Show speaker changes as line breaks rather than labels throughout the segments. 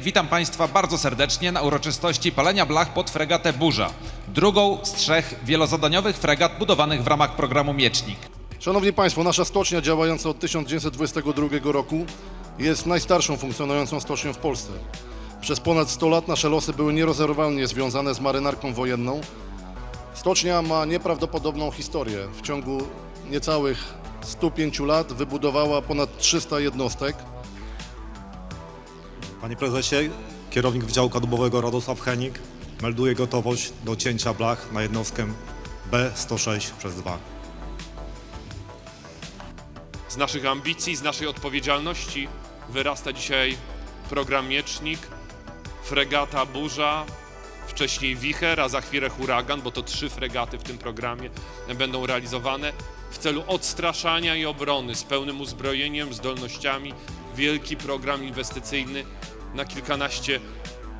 witam Państwa bardzo serdecznie na uroczystości palenia blach pod fregatę Burza, drugą z trzech wielozadaniowych fregat budowanych w ramach programu Miecznik.
Szanowni Państwo, nasza stocznia działająca od 1922 roku jest najstarszą funkcjonującą stocznią w Polsce. Przez ponad 100 lat nasze losy były nierozerwalnie związane z marynarką wojenną. Stocznia ma nieprawdopodobną historię. W ciągu niecałych 105 lat wybudowała ponad 300 jednostek.
Panie prezesie, kierownik Wydziału Kadłubowego Radosław Henik melduje gotowość do cięcia blach na jednostkę B106 przez 2.
Z naszych ambicji, z naszej odpowiedzialności wyrasta dzisiaj program Miecznik, fregata Burza, wcześniej Wicher, a za chwilę Huragan, bo to trzy fregaty w tym programie będą realizowane w celu odstraszania i obrony z pełnym uzbrojeniem, zdolnościami. Wielki program inwestycyjny na kilkanaście,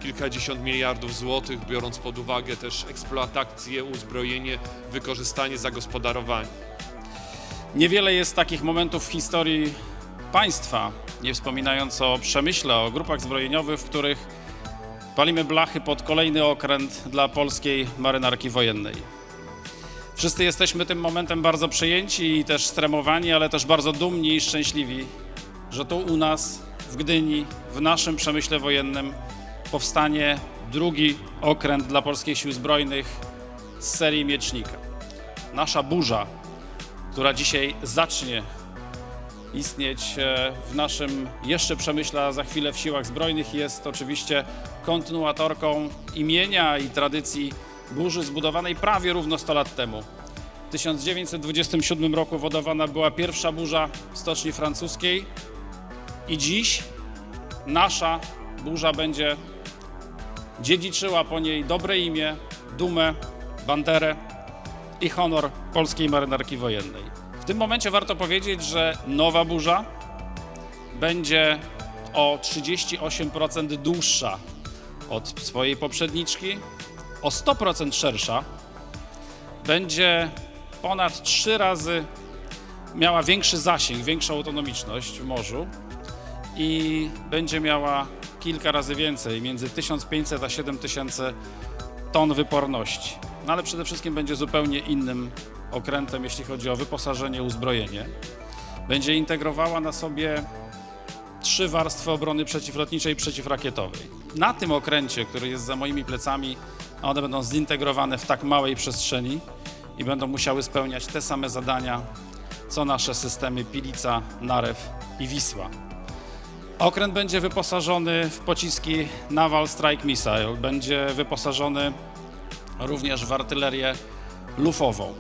kilkadziesiąt miliardów złotych, biorąc pod uwagę też eksploatację, uzbrojenie, wykorzystanie, zagospodarowanie.
Niewiele jest takich momentów w historii państwa, nie wspominając o przemyśle, o grupach zbrojeniowych, w których palimy blachy pod kolejny okręt dla polskiej marynarki wojennej. Wszyscy jesteśmy tym momentem bardzo przejęci i też stremowani, ale też bardzo dumni i szczęśliwi, że tu u nas, w Gdyni, w naszym przemyśle wojennym powstanie drugi okręt dla polskich sił zbrojnych z serii Miecznika. Nasza burza, która dzisiaj zacznie istnieć e, w naszym jeszcze przemyśle, a za chwilę w siłach zbrojnych, jest oczywiście kontynuatorką imienia i tradycji burzy zbudowanej prawie równo 100 lat temu. W 1927 roku wodowana była pierwsza burza w stoczni francuskiej i dziś nasza burza będzie dziedziczyła po niej dobre imię, dumę, banderę i honor polskiej marynarki wojennej. W tym momencie warto powiedzieć, że nowa burza będzie o 38% dłuższa od swojej poprzedniczki, o 100% szersza, będzie ponad 3 razy miała większy zasięg, większą autonomiczność w morzu i będzie miała kilka razy więcej, między 1500 a 7000 ton wyporności. No ale przede wszystkim będzie zupełnie innym okrętem, jeśli chodzi o wyposażenie, uzbrojenie. Będzie integrowała na sobie trzy warstwy obrony przeciwlotniczej i przeciwrakietowej. Na tym okręcie, który jest za moimi plecami, one będą zintegrowane w tak małej przestrzeni i będą musiały spełniać te same zadania, co nasze systemy Pilica, Narew i Wisła. Okręt będzie wyposażony w pociski Naval Strike Missile, będzie wyposażony również w artylerię lufową.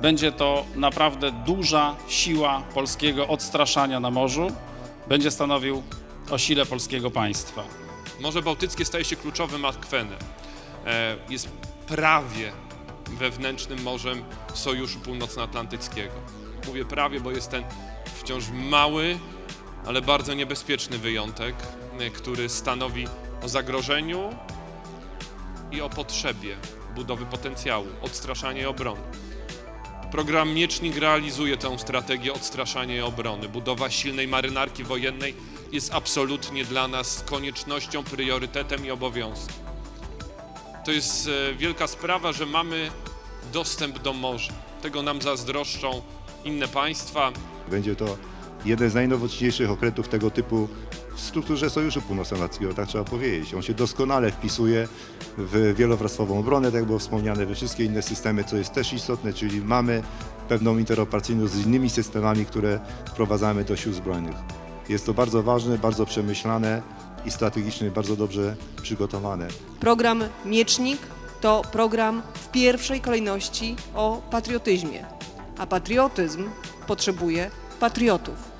Będzie to naprawdę duża siła polskiego odstraszania na morzu. Będzie stanowił o sile polskiego państwa.
Morze Bałtyckie staje się kluczowym akwenem. E, Jest prawie wewnętrznym morzem Sojuszu Północnoatlantyckiego. Mówię prawie, bo jest ten wciąż mały, ale bardzo niebezpieczny wyjątek, e, który stanowi o zagrożeniu i o potrzebie budowy potencjału, odstraszania i obrony. Program Miecznik realizuje tę strategię odstraszania i obrony. Budowa silnej marynarki wojennej jest absolutnie dla nas koniecznością, priorytetem i obowiązkiem. To jest e, wielka sprawa, że mamy dostęp do morza. Tego nam zazdroszczą inne państwa.
Będzie to jeden z najnowocześniejszych okrętów tego typu w strukturze Sojuszu Północnoatlantyckiego, tak trzeba powiedzieć. On się doskonale wpisuje w wielowarstwową obronę, tak jak było wspomniane, we wszystkie inne systemy, co jest też istotne, czyli mamy pewną interoperacyjność z innymi systemami, które wprowadzamy do sił zbrojnych. Jest to bardzo ważne, bardzo przemyślane i strategicznie bardzo dobrze przygotowane.
Program Miecznik to program w pierwszej kolejności o patriotyzmie, a patriotyzm potrzebuje patriotów.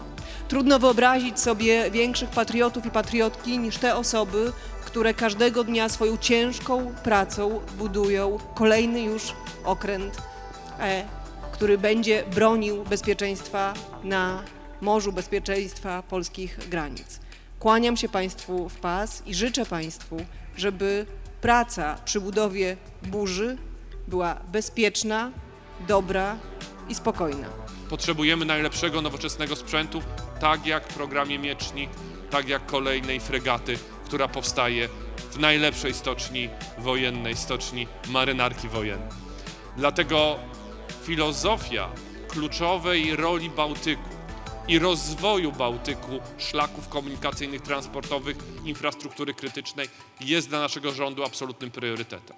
Trudno wyobrazić sobie większych patriotów i patriotki niż te osoby, które każdego dnia swoją ciężką pracą budują kolejny już okręt, e, który będzie bronił bezpieczeństwa na morzu, bezpieczeństwa polskich granic. Kłaniam się Państwu w pas i życzę Państwu, żeby praca przy budowie burzy była bezpieczna, dobra i spokojna.
Potrzebujemy najlepszego, nowoczesnego sprzętu, tak jak w programie Miecznik, tak jak kolejnej fregaty, która powstaje w najlepszej stoczni wojennej, stoczni marynarki wojennej. Dlatego filozofia kluczowej roli Bałtyku i rozwoju Bałtyku, szlaków komunikacyjnych, transportowych, infrastruktury krytycznej jest dla naszego rządu absolutnym priorytetem.